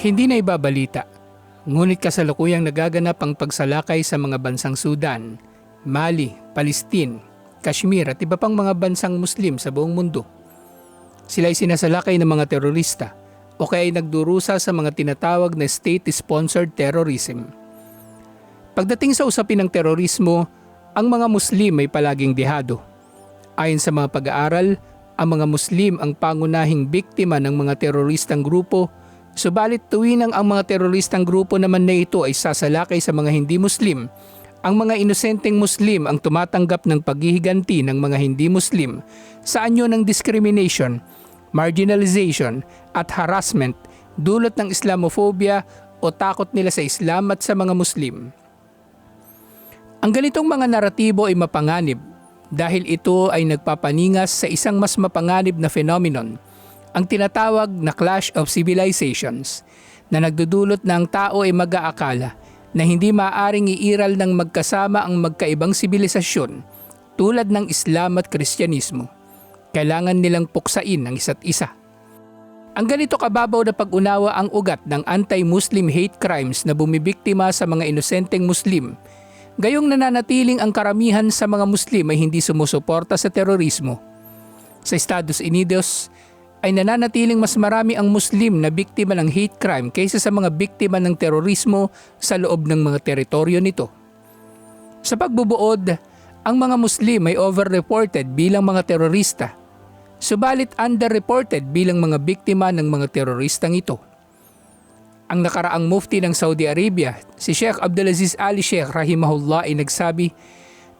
Hindi na ibabalita, ngunit kasalukuyang nagaganap ang pagsalakay sa mga bansang Sudan, Mali, Palestine, Kashmir at iba pang mga bansang Muslim sa buong mundo. Sila ay sinasalakay ng mga terorista o kaya ay nagdurusa sa mga tinatawag na state-sponsored terrorism. Pagdating sa usapin ng terorismo, ang mga Muslim ay palaging dihado. Ayon sa mga pag-aaral, ang mga Muslim ang pangunahing biktima ng mga teroristang grupo, subalit tuwinang ang mga teroristang grupo naman na ito ay sasalakay sa mga hindi Muslim, ang mga inosenteng Muslim ang tumatanggap ng paghihiganti ng mga hindi Muslim sa anyo ng discrimination, marginalization at harassment dulot ng Islamophobia o takot nila sa Islam at sa mga Muslim. Ang ganitong mga naratibo ay mapanganib dahil ito ay nagpapaningas sa isang mas mapanganib na phenomenon, ang tinatawag na clash of civilizations, na nagdudulot na ang tao ay mag-aakala na hindi maaring iiral ng magkasama ang magkaibang sibilisasyon tulad ng Islam at Kristyanismo. Kailangan nilang puksain ang isa't isa. Ang ganito kababaw na pag-unawa ang ugat ng anti-Muslim hate crimes na bumibiktima sa mga inosenteng Muslim, gayong nananatiling ang karamihan sa mga Muslim ay hindi sumusuporta sa terorismo. Sa Estados Unidos, ay nananatiling mas marami ang Muslim na biktima ng hate crime kaysa sa mga biktima ng terorismo sa loob ng mga teritoryo nito. Sa pagbubuod, ang mga Muslim ay overreported bilang mga terorista, subalit underreported bilang mga biktima ng mga teroristang ito. Ang nakaraang mufti ng Saudi Arabia, si Sheikh Abdulaziz Ali Sheikh Rahimahullah ay nagsabi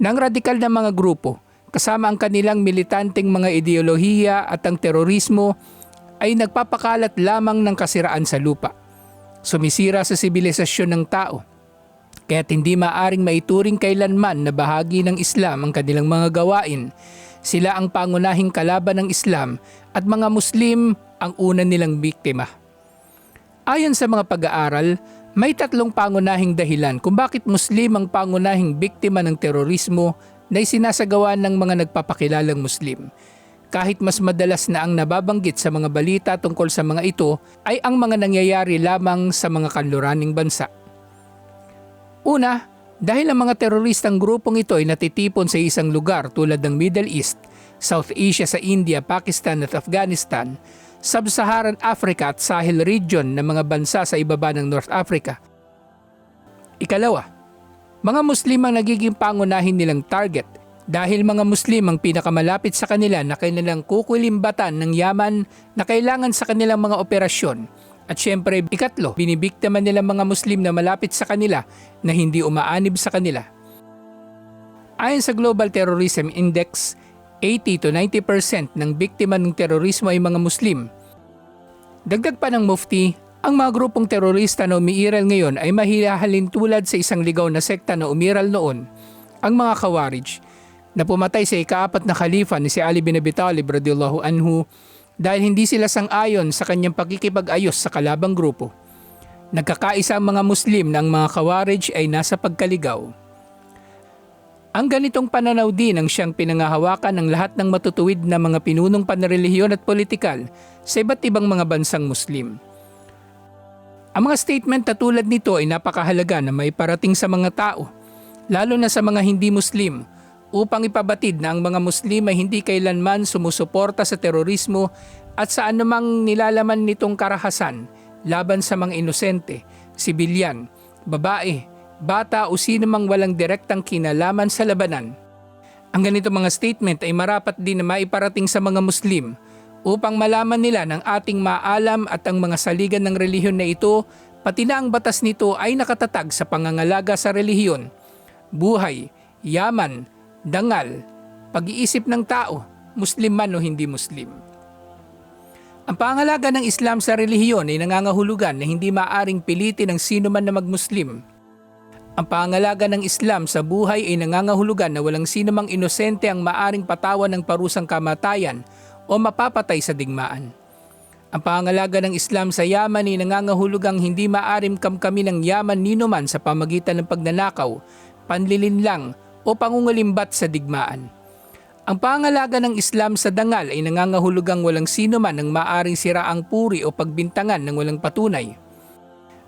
ng radikal na mga grupo kasama ang kanilang militanteng mga ideolohiya at ang terorismo ay nagpapakalat lamang ng kasiraan sa lupa. Sumisira sa sibilisasyon ng tao. Kaya't hindi maaring maituring kailanman na bahagi ng Islam ang kanilang mga gawain. Sila ang pangunahing kalaban ng Islam at mga Muslim ang una nilang biktima. Ayon sa mga pag-aaral, may tatlong pangunahing dahilan kung bakit Muslim ang pangunahing biktima ng terorismo na isinasagawa ng mga nagpapakilalang Muslim. Kahit mas madalas na ang nababanggit sa mga balita tungkol sa mga ito ay ang mga nangyayari lamang sa mga kanluraning bansa. Una, dahil ang mga teroristang grupong ito ay natitipon sa isang lugar tulad ng Middle East, South Asia sa India, Pakistan at Afghanistan, Sub-Saharan Africa at Sahel region ng mga bansa sa ibaba ng North Africa. Ikalawa, mga Muslim ang nagiging pangunahin nilang target dahil mga Muslim ang pinakamalapit sa kanila na kanilang kukulimbatan ng yaman na kailangan sa kanilang mga operasyon. At syempre, ikatlo, binibiktima nila mga Muslim na malapit sa kanila na hindi umaanib sa kanila. Ayon sa Global Terrorism Index, 80 to 90% ng biktima ng terorismo ay mga Muslim. Dagdag pa ng Mufti, ang mga grupong terorista na umiiral ngayon ay mahihahalin tulad sa isang ligaw na sekta na umiral noon, ang mga Khawarij, na pumatay sa ikaapat na khalifa ni si Ali bin Abi Talib radiyallahu anhu dahil hindi sila sang-ayon sa kanyang pagkikipag-ayos sa kalabang grupo. Nagkakaisa ang mga Muslim na mga Khawarij ay nasa pagkaligaw. Ang ganitong pananaw din ang siyang pinangahawakan ng lahat ng matutuwid na mga pinunong panrelihiyon at politikal sa iba't ibang mga bansang Muslim. Ang mga statement na tulad nito ay napakahalaga na may parating sa mga tao, lalo na sa mga hindi Muslim, upang ipabatid na ang mga Muslim ay hindi kailanman sumusuporta sa terorismo at sa anumang nilalaman nitong karahasan laban sa mga inosente, sibilyan, babae, bata o sino mang walang direktang kinalaman sa labanan. Ang ganito mga statement ay marapat din na maiparating sa mga Muslim upang malaman nila ng ating maalam at ang mga saligan ng relihiyon na ito, pati na ang batas nito ay nakatatag sa pangangalaga sa relihiyon, buhay, yaman, dangal, pag-iisip ng tao, Muslim man o hindi Muslim. Ang pangalaga ng Islam sa relihiyon ay nangangahulugan na hindi maaring pilitin ng sino man na mag-Muslim. Ang pangalaga ng Islam sa buhay ay nangangahulugan na walang sino mang inosente ang maaring patawan ng parusang kamatayan o mapapatay sa digmaan. Ang pangalaga ng Islam sa yaman ay nangangahulugang hindi maarim kamkami ng yaman ninuman sa pamagitan ng pagnanakaw, panlilinlang o pangungalimbat sa digmaan. Ang pangalaga ng Islam sa dangal ay nangangahulugang walang sino man ang maaring siraang puri o pagbintangan ng walang patunay.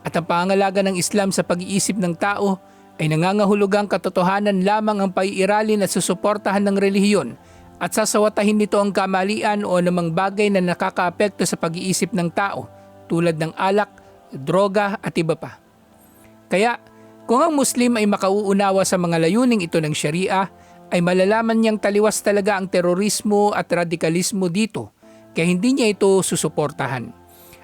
At ang pangangalaga ng Islam sa pag-iisip ng tao ay nangangahulugang katotohanan lamang ang paiiralin at susuportahan ng relihiyon at sasawatahin nito ang kamalian o anumang bagay na nakakaapekto sa pag-iisip ng tao tulad ng alak, droga at iba pa. Kaya kung ang Muslim ay makauunawa sa mga layuning ito ng Sharia, ay malalaman niyang taliwas talaga ang terorismo at radikalismo dito, kaya hindi niya ito susuportahan.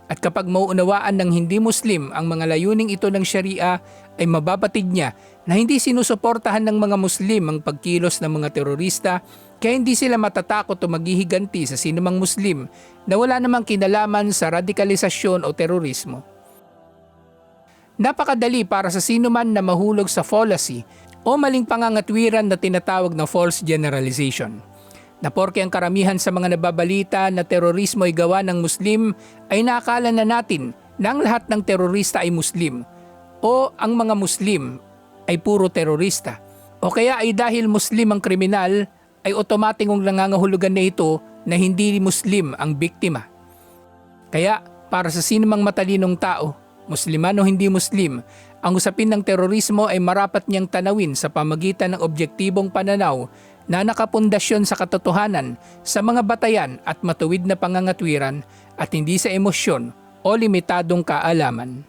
At kapag mauunawaan ng hindi Muslim ang mga layuning ito ng Sharia, ay mababatid niya na hindi sinusuportahan ng mga Muslim ang pagkilos ng mga terorista, kaya hindi sila matatakot o maghihiganti sa sinumang Muslim na wala namang kinalaman sa radikalisasyon o terorismo. Napakadali para sa sino man na mahulog sa fallacy o maling pangangatwiran na tinatawag na false generalization. Na porke ang karamihan sa mga nababalita na terorismo ay gawa ng Muslim ay nakakala na natin na ang lahat ng terorista ay Muslim o ang mga Muslim ay puro terorista o kaya ay dahil Muslim ang kriminal ay otomatikong nangangahulugan na ito na hindi Muslim ang biktima. Kaya para sa sinumang matalinong tao, Musliman o hindi Muslim, ang usapin ng terorismo ay marapat niyang tanawin sa pamagitan ng objektibong pananaw na nakapundasyon sa katotohanan, sa mga batayan at matuwid na pangangatwiran at hindi sa emosyon o limitadong kaalaman.